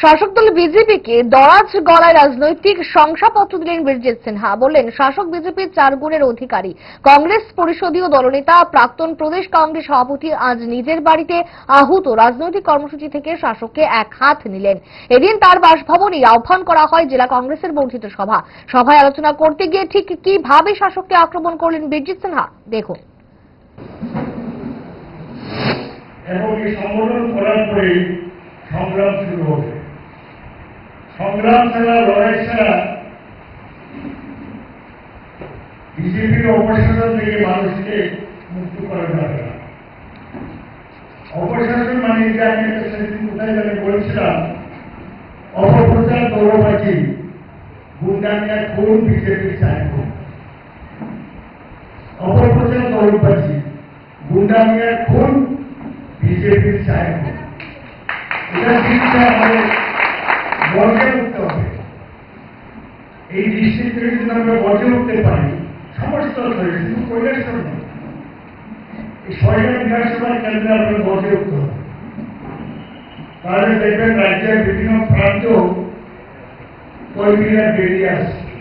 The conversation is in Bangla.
শাসক দল বিজেপিকে দরাজ গলায় রাজনৈতিক শংসাপত্র দিলেন বীরজিৎ সিনহা। বললেন, শাসক বিজেপির চার গুণের অধিকারী। কংগ্রেস পরিষদীয় দলনেতা, প্রাক্তন প্রদেশ কংগ্রেস সভাপতি আজ নিজের বাড়িতে আহুত রাজনৈতিক কর্মসূচি থেকে শাসককে এক হাত নিলেন। এদিন তার বাসভবনেই আহ্বান করা হয় জেলা কংগ্রেসের বর্ধিত সভা। সভায় আলোচনা করতে গিয়ে ঠিক কীভাবে শাসককে আক্রমণ করলেন বীরজিৎ সিনহা, দেখুন। সংগ্রাম শুরু হবে। ಸಂಗ್ರಾಮ್ ಲೋರೇಶ್ ಸರ ಬಿಜೆಪಿ ಅವಕಾಶದೊಂದಿಗೆ ಭಾಗವಹಿಸಿದೆ ಮುಕ್ತಿ ಪರವಾಗಿಲ್ಲ ಅವಕಾಶದಲ್ಲಿ ಮನೆ ಅನೇಕ ಸಮಿತಿಗೊಳಿಸಿದ ಅಪಪ್ರಚಾರ ಗೌರವಾची गुंडांना कोण बीजेपीचा आहे अपप्रचार गौरवाची गुंडांना कोण बीजेपीचा आहे मोठ्या এই দৃষ্টি থেকে যদি আমরা বর্জে উঠতে পারি সমস্ত স্তরে শুধু কৈলাসর নয়। এই বিধানসভার কেন্দ্রে উঠতে হবে? তাহলে দেখবেন রাজ্যের বিভিন্ন প্রান্ত কর্মীরা বেরিয়ে আসছে।